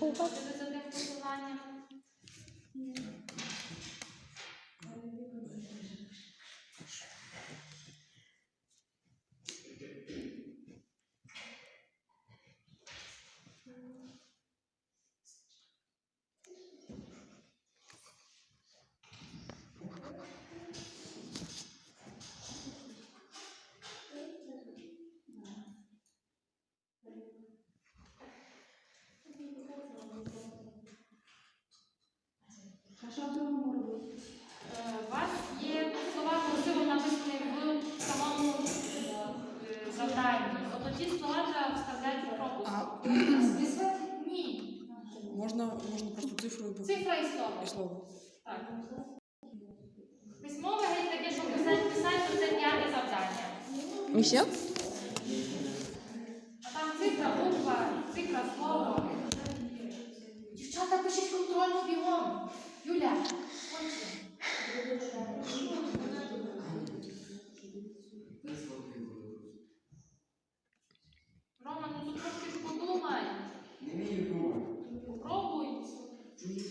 так? От слова треба вставляти в пропуск. А, Ні. Можна, можна просто цифру по- Цифра і слово. і слово. Так. Письмове геть таке, що писати, писати, то це п'яте завдання. І Read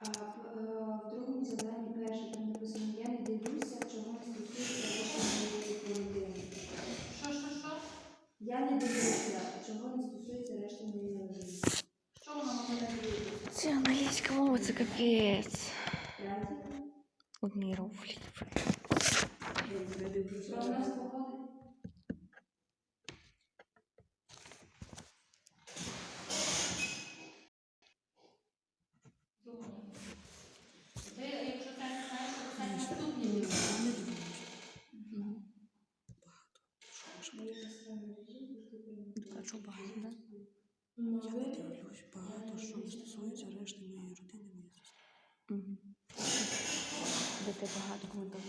А в, е, в другому завданні перше там написано я не дивлюся, чого не стосується решти моєї родини. Що, що, що? Я не дивлюся, чого не стосується решти моєї родини. Що воно може не дивитися? Це англійська мова, це капець. Третє. Обміров. Про нас походить. Думаю. Ти, якщо ти не знаєш, то писати наступні. Що багато? Ну, Я не дивлюсь багато, що стосується решти моєї родини, моєї сестри. Де ти багато коментував.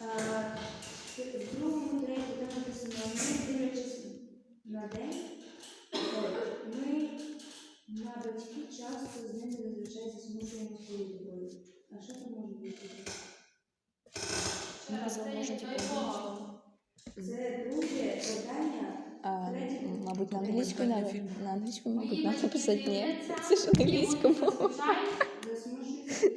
В другому третьому там написано, ми дивлячись на день, ми на батьків часто з ними зазвичай засмучуємо свою любов. А що це може бути? Це друге завдання. А, мабуть, на англійську надо. На англійську, мабуть, надо писати ні. Це ж англійська мова. зазвичай Засмучується.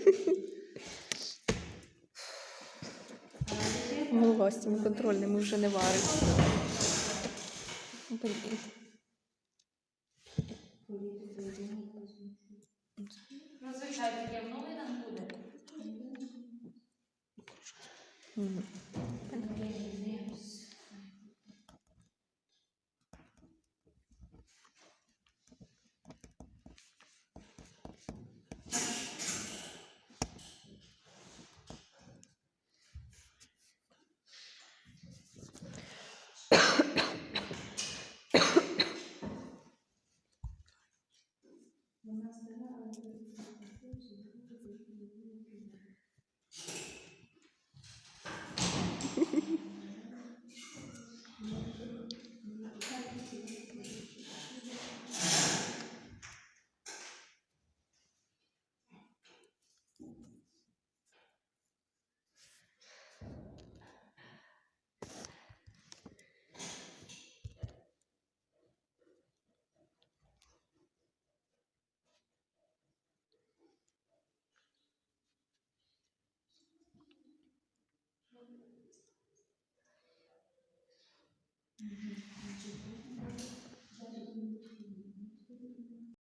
А яке там? Голова з цими контрольними вже не варить. Блін. Засмучує. Зазвичай таке в новинах буде. Mon installa à la